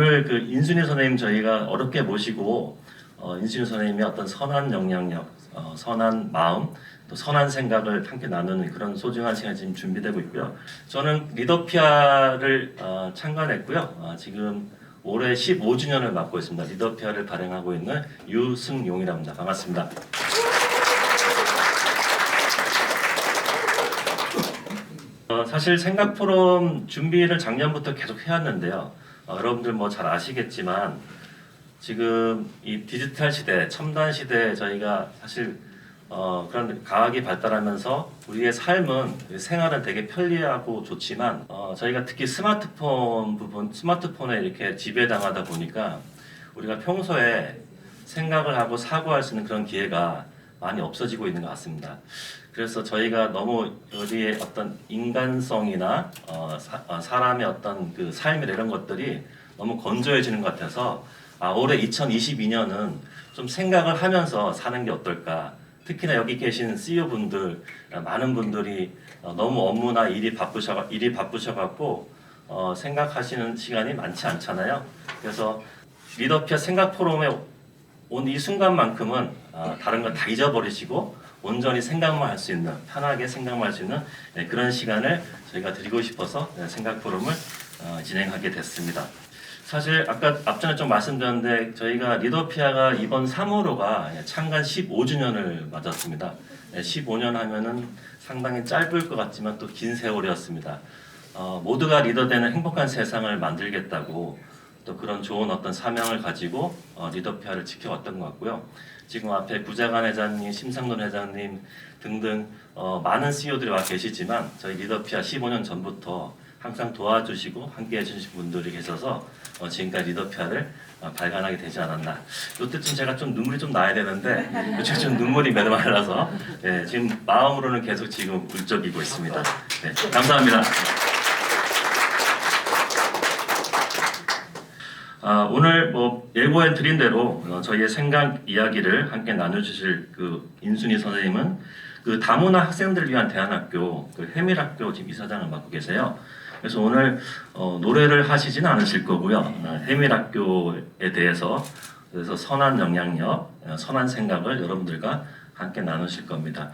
오늘 그 인순이 선생님 저희가 어렵게 모시고 어, 인순이 선생님의 어떤 선한 영향력, 어, 선한 마음, 또 선한 생각을 함께 나누는 그런 소중한 시간이 지금 준비되고 있고요. 저는 리더피아를 어, 창간했고요. 어, 지금 올해 15주년을 맡고 있습니다. 리더피아를 발행하고 있는 유승용이랍니다. 반갑습니다. 어, 사실 생각 포럼 준비를 작년부터 계속 해왔는데요. 어, 여러분들 뭐 잘 아시겠지만 지금 이 디지털 시대, 첨단 시대에 저희가 사실 어, 그런 과학이 발달하면서 우리의 삶은 생활은 되게 편리하고 좋지만 어, 저희가 특히 스마트폰 부분, 스마트폰에 이렇게 지배당하다 보니까 우리가 평소에 생각을 하고 사고할 수 있는 그런 기회가 많이 없어지고 있는 것 같습니다. 그래서 저희가 너무 우리의 어떤 인간성이나 어, 사, 람의 어떤 그 삶이나 이런 것들이 너무 건조해지는 것 같아서 아, 올해 2022년은 좀 생각을 하면서 사는 게 어떨까. 특히나 여기 계신 CEO 분들 아, 많은 분들이 어, 너무 업무나 일이 바쁘셔 일이 바쁘셔갖고 어, 생각하시는 시간이 많지 않잖아요. 그래서 리더피아 생각 포럼에 온이 순간만큼은 아, 다른 건다 잊어버리시고 온전히 생각만 할 수 있는 편하게 생각만 할 수 있는 네, 그런 시간을 저희가 드리고 싶어서 네, 생각 포럼을 어, 진행하게 됐습니다. 사실 아까 앞전에 좀 말씀드렸는데 저희가 리더피아가 이번 3월호가 창간 15주년을 맞았습니다. 15년 하면은 상당히 짧을 것 같지만 또 긴 세월이었습니다. 어, 모두가 리더되는 행복한 세상을 만들겠다고 또 그런 좋은 어떤 사명을 가지고 어, 리더피아를 지켜왔던 것 같고요. 지금 앞에 부자간 회장님, 심상돈 회장님 등등 어, 많은 CEO들이 와 계시지만 저희 리더피아 15년 전부터 항상 도와주시고 함께 해 주신 분들이 계셔서 어, 지금까지 리더피아를 어, 발간하게 되지 않았나. 이때쯤 제가 좀 눈물이 좀 나야 되는데 요즘 좀 눈물이 메말라서 예, 지금 마음으로는 계속 지금 울적이고 있습니다. 네, 감사합니다. 아, 오늘 뭐 예고해 드린 대로 어, 저희의 생각 이야기를 함께 나눠주실 그 인순이 선생님은 그 다문화 학생들을 위한 대안학교 그 해밀학교 지금 이사장을 맡고 계세요. 그래서 오늘 어, 노래를 하시진 않으실 거고요. 어, 해밀학교에 대해서 그래서 선한 영향력, 어, 선한 생각을 여러분들과 함께 나누실 겁니다.